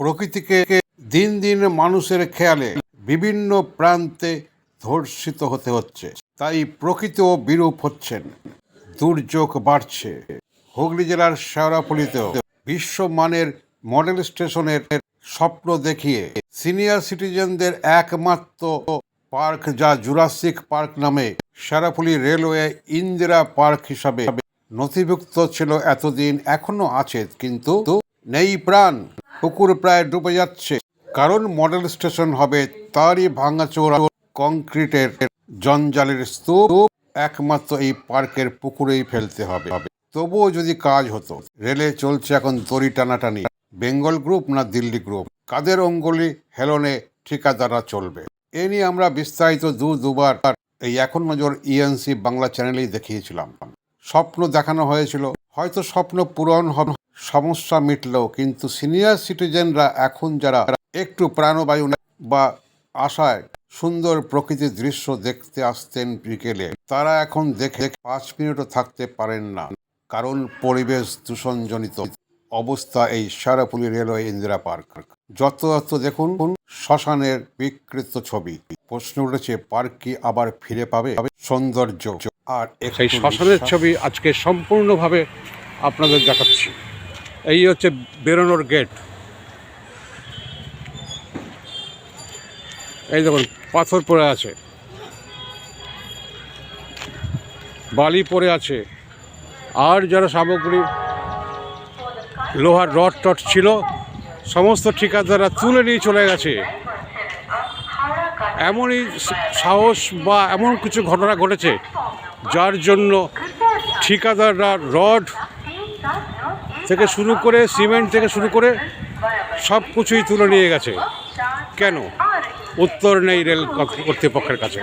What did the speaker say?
প্রকৃতিকে দিন দিন মানুষের খেয়ালে বিভিন্ন প্রান্তে ধর্ষিত হতে হচ্ছে। তাই প্রকৃতিও বিরূপ হচ্ছেন। দুর্যোগ বাড়ছে। হুগলি জেলার শেওড়াফুলিতেও বিশ্বমানের মডেল স্টেশনের স্বপ্ন দেখিয়ে সিনিয়র সিটিজেনদের একমাত্র পার্ক যা জুরাসিক পার্ক নামে শেরাফুলি রেলওয়ে ইন্দিরা পার্ক হিসাবে নথিভুক্ত ছিল এতদিন এখনও আছে, কিন্তু নেই প্রাণ। পুকুর প্রায় ডুবে যাচ্ছে। কারণ মডেল স্টেশন হবে তারই ভাঙাচোরা কংক্রিটের জঞ্জালের স্তূপ। একমাত্র এই পার্কের পুকুরেই ফেলতে হবে। তবুও যদি কাজ হতো, রেলে চলছে এখন দড়ি টানাটানি। বেঙ্গল গ্রুপ না দিল্লি গ্রুপ? কাদের অঙ্গলি হেলনে ঠিকাদাররা চলবে? এ নিয়ে আমরা বিস্তারিত দু, দুবার এই এখন নজর ইএনসি বাংলা চ্যানেলেই দেখিয়েছিলাম। স্বপ্ন দেখানো হয়েছিল। হয়তো স্বপ্ন পূরণ হবে। সমস্যা মিটলেও কিন্তু সিনিয়র সিটিজেনরা এখন যারা একটু প্রাণবায়ু বা আশায় সুন্দর প্রকৃতির দৃশ্য দেখতে আসতেন বিকেলে তারা এখন দেখে পাঁচ মিনিটও থাকতে পারেন না। কারণ পরিবেশ দূষণজনিত অবস্থা এই সারাপুলি রেলওয়ে ইন্দিরা পার্ক। যত যত দেখুন শ্মশানের বিকৃত ছবি। প্রশ্ন উঠেছে পার্ক কি আবার ফিরে পাবে? সৌন্দর্য। আর সেই শ্মশানের ছবি আজকে সম্পূর্ণভাবে আপনাদের দেখাচ্ছি। এই হচ্ছে বেরোনোর গেট এই দেখুন, পাথর পড়ে আছে। বালি পড়ে আছে। আর যারা সামগ্রী, লোহার রড টট ছিল, সমস্ত ঠিকাদাররা তুলে নিয়ে চলে গেছে। এমনই সাহস বা এমন কিছু ঘটনা ঘটেছে, যার জন্য ঠিকাদাররা রড থেকে শুরু করে, সিমেন্ট থেকে শুরু করে সব কিছুই তুলে নিয়ে গেছে। কেন? উত্তর নেই রেল কর্তৃপক্ষের কাছে।